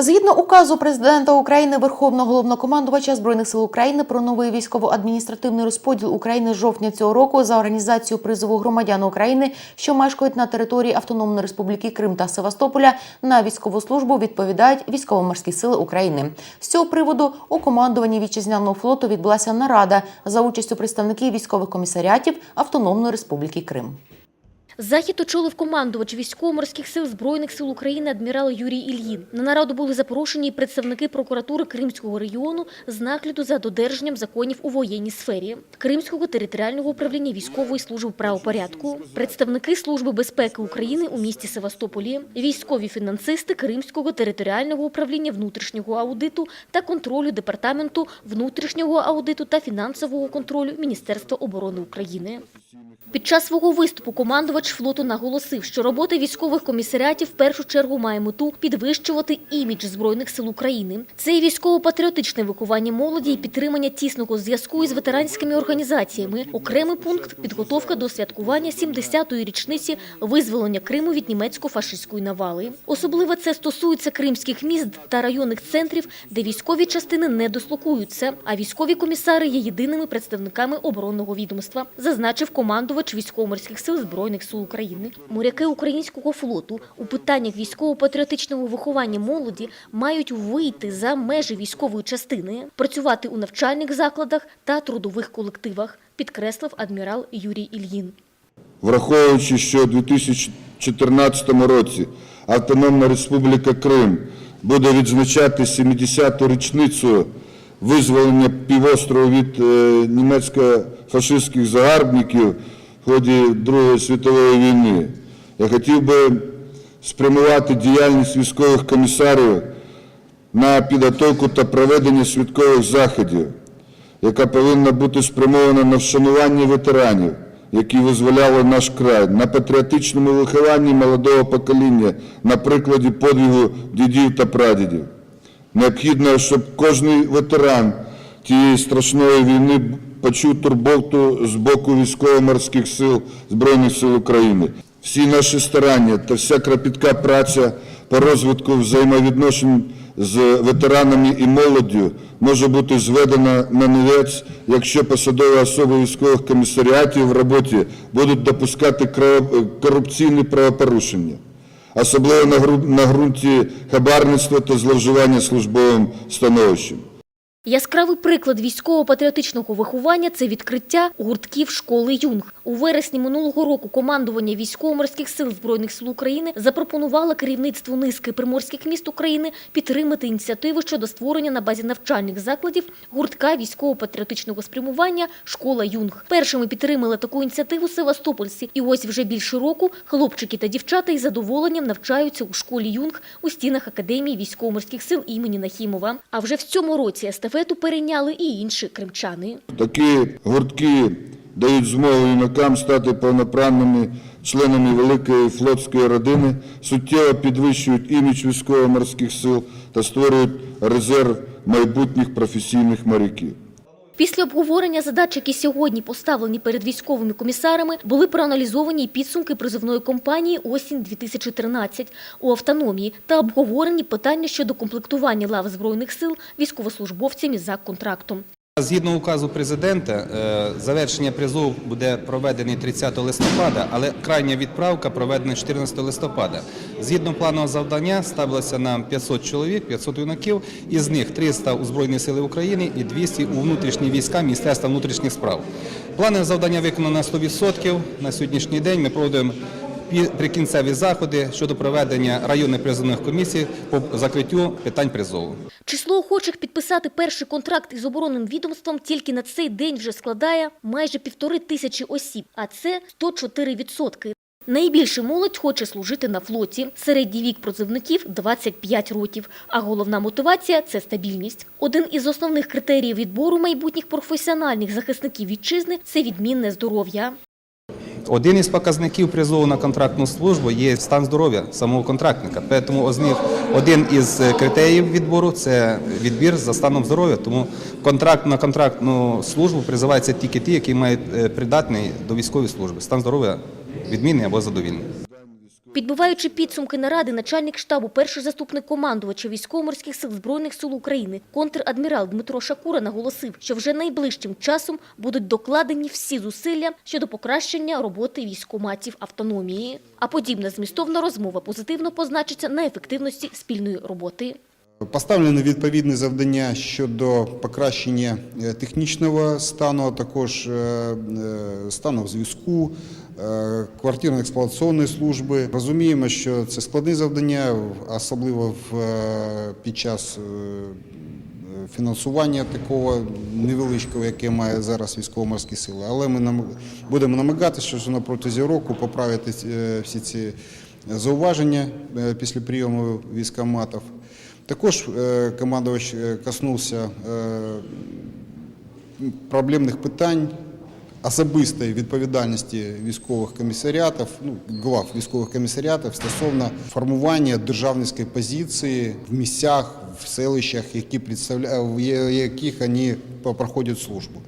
Згідно указу президента України, Верховного головнокомандувача збройних сил України про новий військово-адміністративний розподіл України з жовтня цього року за організацію призову громадян України, що мешкають на території Автономної Республіки Крим та Севастополя, на військову службу відповідають військово-морські сили України. З цього приводу у командуванні вітчизняного флоту відбулася нарада за участю представників військових комісаріатів Автономної Республіки Крим. Захід очолив командувач військово-морських сил Збройних сил України адмірал Юрій Ільїн. На нараду були запрошені представники прокуратури Кримського регіону з нагляду за додержанням законів у воєнній сфері, Кримського територіального управління військової служби правопорядку, представники Служби безпеки України у місті Севастополі, військові фінансисти Кримського територіального управління внутрішнього аудиту та контролю департаменту внутрішнього аудиту та фінансового контролю Міністерства оборони України. Під час свого виступу командувач флоту наголосив, що робота військових комісаріатів в першу чергу має мету підвищувати імідж Збройних сил України. Це і військово-патріотичне виховання молоді і підтримання тісного зв'язку із ветеранськими організаціями. Окремий пункт – підготовка до святкування 70-ї річниці визволення Криму від німецько-фашистської навали. Особливо це стосується кримських міст та районних центрів, де військові частини не дислокуються, а військові комісари є єдиними представниками оборонного відомства, зазначив командувач військово-морських сил Збройних сил України. Моряки українського флоту у питаннях військово-патріотичного виховання молоді мають вийти за межі військової частини, працювати у навчальних закладах та трудових колективах, підкреслив адмірал Юрій Ільїн. враховуючи, що у 2014 році Автономна Республіка Крим буде відзначати 70-ту річницю визволення півострову від е, німецько-фашистських загарбників в ході Другої світової війни. Я хотів би спрямувати діяльність військових комісарів на підготовку та проведення святкових заходів, яка повинна бути спрямована на вшанування ветеранів, які визволяли наш край, на патріотичному вихованні молодого покоління на прикладі подвигу дідів та прадідів. Необхідно, щоб кожен ветеран тієї страшної війни почув турботу з боку військово-морських сил Збройних сил України. Всі наші старання та вся кропітка праця по розвитку взаємовідношень з ветеранами і молоддю може бути зведена на нівець, якщо посадові особи військових комісаріатів в роботі будуть допускати корупційні правопорушення особливо на ґрунті хабарництва та зловживання службовим становищем. Яскравий приклад військово-патріотичного виховання – це відкриття гуртків школи «Юнг». У вересні минулого року командування військово-морських сил Збройних сил України запропонувало керівництву низки приморських міст України підтримати ініціативу щодо створення на базі навчальних закладів гуртка військово-патріотичного спрямування «Школа «Юнг». Першими підтримали таку ініціативу севастопольці. І ось вже більше року хлопчики та дівчата із задоволенням навчаються у школі «Юнг» у стінах Академії військово-морських сил імені Нахімова. А вже в цьому році естафету перейняли і інші кримчани. Такі гуртки дають змогу юнакам стати повноправними членами великої флотської родини, суттєво підвищують імідж військово-морських сил та створюють резерв майбутніх професійних моряків. Після обговорення задач, які сьогодні поставлені перед військовими комісарами, були проаналізовані підсумки призовної кампанії «Осінь-2013» у автономії та обговорені питання щодо комплектування лав Збройних сил військовослужбовцями за контрактом. Згідно указу президента, е, завершення призову буде проведений 30 листопада, але крайня відправка проведена 14 листопада. Згідно плану завдання ставилося нам 500 чоловік, 500 юнаків, із них 300 у Збройні Сили України і 200 у внутрішні війська Міністерства внутрішніх справ. Плани завдання виконано на 100%. На сьогоднішній день ми проводимо прикінцеві заходи щодо проведення районних призовних комісій по закриттю питань призову. Число охочих підписати перший контракт із оборонним відомством тільки на цей день вже складає майже півтори тисячі осіб, а це 104 відсотки. Найбільше молодь хоче служити на флоті. Середній вік призовників – 25 років, а головна мотивація – це стабільність. Один із основних критеріїв відбору майбутніх професіональних захисників вітчизни – це відмінне здоров'я. Один із показників призову на контрактну службу є стан здоров'я самого контрактника. Тому один із е, критеріїв відбору це відбір за станом здоров'я. Тому контракт на контрактну службу призиваються тільки ті, які мають е, придатний до військової служби. Стан здоров'я відмінний або задовільний. Підбиваючи підсумки наради, начальник штабу, перший заступник командувача військово-морських сил Збройних сил України, контр-адмірал Дмитро Шакура наголосив, що вже найближчим часом будуть докладені всі зусилля щодо покращення роботи військоматів автономії. А подібна змістовна розмова позитивно позначиться на ефективності спільної роботи. Поставлені відповідні завдання щодо покращення е, технічного стану, а також е, е, стану зв'язку, квартирно-експлуатаційної служби. Розуміємо, що це складні завдання, особливо під час фінансування такого невеличкого, яке має зараз військово-морські сили. Але ми будемо намагатися, що на протязі року поправити всі ці зауваження після прийому військоматів. Також е, командувач е, коснувся е, проблемних питань особистої відповідальності військових комісаріатів, ну, глав військових комісаріатів стосовно формування державницької позиції в місцях, в селищах, які представляють, в яких вони проходять службу.